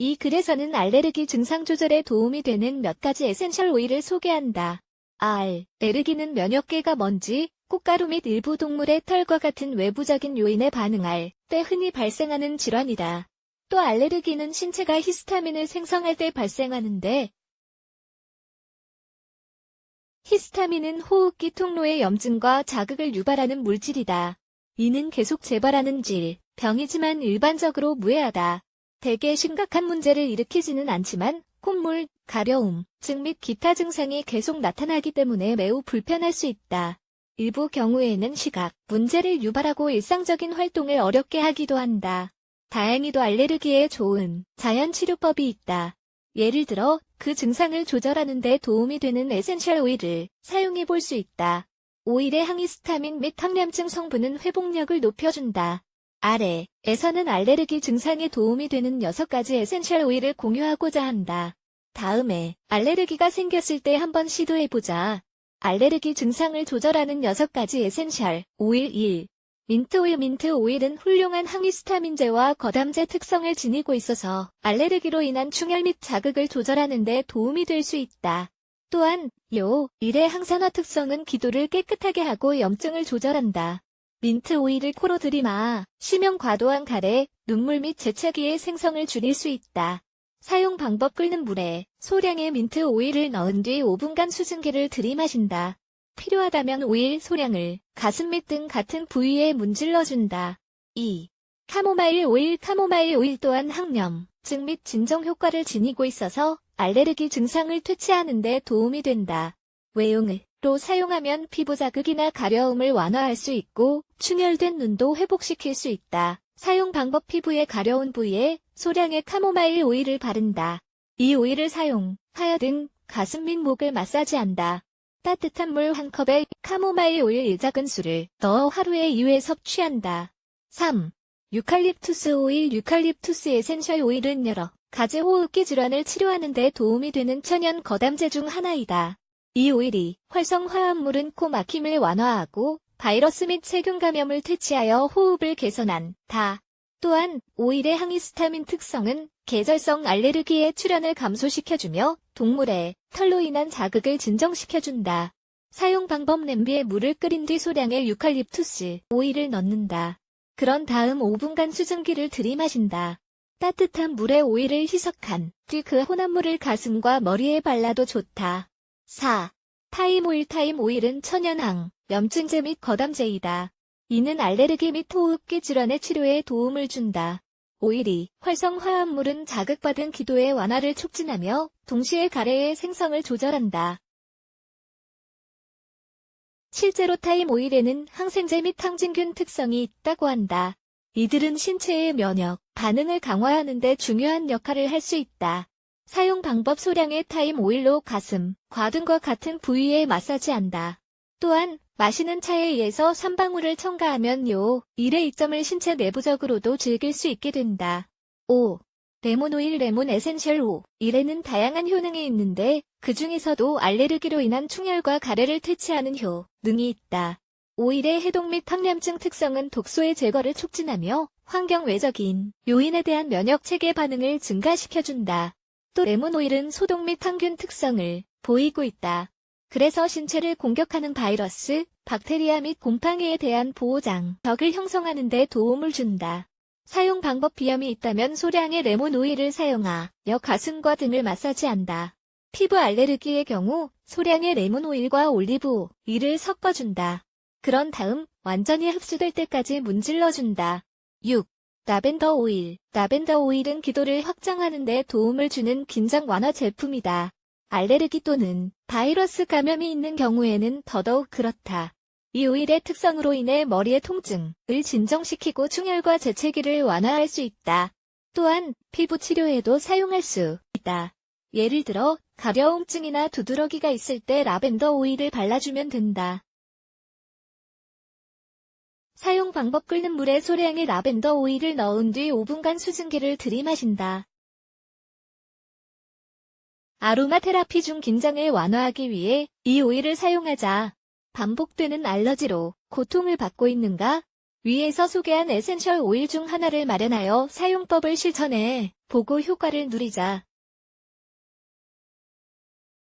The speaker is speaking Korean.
이 글에서는 알레르기 증상 조절에 도움이 되는 몇 가지 에센셜 오일을 소개한다. 알, 레르기는 면역계가 먼지, 꽃가루 및 일부 동물의 털과 같은 외부적인 요인에 반응할 때 흔히 발생하는 질환이다. 또 알레르기는 신체가 히스타민을 생성할 때 발생하는데 히스타민은 호흡기 통로의 염증과 자극을 유발하는 물질이다. 이는 계속 재발하는 질, 병이지만 일반적으로 무해하다. 대개 심각한 문제를 일으키지는 않지만 콧물, 가려움, 증및 기타 증상이 계속 나타나기 때문에 매우 불편할 수 있다. 일부 경우에는 시각, 문제를 유발하고 일상적인 활동을 어렵게 하기도 한다. 다행히도 알레르기에 좋은 자연 치료법이 있다. 예를 들어 그 증상을 조절하는 데 도움이 되는 에센셜 오일을 사용해 볼 수 있다. 오일의 항히스타민 및 항염증 성분은 회복력을 높여준다. 아래에서는 알레르기 증상에 도움이 되는 6가지 에센셜 오일을 공유하고자 한다. 다음에 알레르기가 생겼을 때 한번 시도해보자. 알레르기 증상을 조절하는 6가지 에센셜 오일 1. 민트 오일 민트 오일은 훌륭한 항히스타민제와 거담제 특성을 지니고 있어서 알레르기로 인한 충혈 및 자극을 조절하는 데 도움이 될 수 있다. 또한 요 일의 항산화 특성은 기도를 깨끗하게 하고 염증을 조절한다. 민트 오일을 코로 들이마 심형 과도한 가래, 눈물 및 재채기의 생성을 줄일 수 있다. 사용 방법 끓는 물에 소량의 민트 오일을 넣은 뒤 5분간 수증기를 들이마신다. 필요하다면 오일 소량을 가슴 밑등 같은 부위에 문질러준다. 2. 카모마일 오일 카모마일 오일 또한 항염, 증 및 진정 효과를 지니고 있어서 알레르기 증상을 퇴치하는 데 도움이 된다. 외용으 로 사용하면 피부 자극이나 가려움을 완화할 수 있고 충혈된 눈도 회복시킬 수 있다. 사용 방법 피부에 가려운 부위에 소량의 카모마일 오일을 바른다. 이 오일을 사용 하여 등 가슴 및 목을 마사지한다. 따뜻한 물 한 컵에 카모마일 오일 1작은 술을 넣어 하루에 2회 섭취한다. 3. 유칼립투스 오일 유칼립투스 에센셜 오일은 여러 가지 호흡기 질환을 치료하는 데 도움이 되는 천연 거담제 중 하나이다. 이 오일이 활성 화합물은 코 막힘을 완화하고 바이러스 및 세균 감염을 퇴치하여 호흡을 개선한다. 또한 오일의 항히스타민 특성은 계절성 알레르기의 출현을 감소시켜주며 동물의 털로 인한 자극을 진정시켜준다. 사용 방법 냄비에 물을 끓인 뒤 소량의 유칼립투스 오일을 넣는다. 그런 다음 5분간 수증기를 들이마신다. 따뜻한 물에 오일을 희석한 뒤 그 혼합물을 가슴과 머리에 발라도 좋다. 4. 타임 오일 타임 오일은 천연항, 염증제 및 거담제이다. 이는 알레르기 및 호흡기 질환의 치료에 도움을 준다. 오일이 활성 화합물은 자극받은 기도의 완화를 촉진하며 동시에 가래의 생성을 조절한다. 실제로 타임 오일에는 항생제 및 항진균 특성이 있다고 한다. 이들은 신체의 면역 반응을 강화하는 데 중요한 역할을 할 수 있다. 사용 방법 소량의 타임 오일로 가슴, 과등과 같은 부위에 마사지한다. 또한 마시는 차에 의해서 3방울을 첨가하면 요 일의 이점을 신체 내부적으로도 즐길 수 있게 된다. 5. 레몬 오일 레몬 에센셜 5. 일에는 다양한 효능이 있는데 그 중에서도 알레르기로 인한 충혈과 가래를 퇴치하는 효능이 있다. 오일의 해독 및 항염증 특성은 독소의 제거를 촉진하며 환경 외적인 요인에 대한 면역 체계 반응을 증가시켜준다. 또 레몬 오일은 소독 및 항균 특성을 보이고 있다. 그래서 신체를 공격하는 바이러스, 박테리아 및 곰팡이에 대한 보호장, 벽을 형성하는 데 도움을 준다. 사용 방법 비염이 있다면 소량의 레몬 오일을 사용하여 가슴과 등을 마사지한다. 피부 알레르기의 경우 소량의 레몬 오일과 올리브 오일을 섞어준다. 그런 다음 완전히 흡수될 때까지 문질러준다. 6. 라벤더 오일. 라벤더 오일은 기도를 확장하는 데 도움을 주는 긴장 완화 제품이다. 알레르기 또는 바이러스 감염이 있는 경우에는 더더욱 그렇다. 이 오일의 특성으로 인해 머리의 통증을 진정시키고 충혈과 재채기를 완화할 수 있다. 또한 피부 치료에도 사용할 수 있다. 예를 들어 가려움증이나 두드러기가 있을 때 라벤더 오일을 발라주면 된다. 사용 방법 끓는 물에 소량의 라벤더 오일을 넣은 뒤 5분간 수증기를 들이마신다. 아로마 테라피 중 긴장을 완화하기 위해 이 오일을 사용하자. 반복되는 알러지로 고통을 받고 있는가? 위에서 소개한 에센셜 오일 중 하나를 마련하여 사용법을 실천해 보고 효과를 누리자.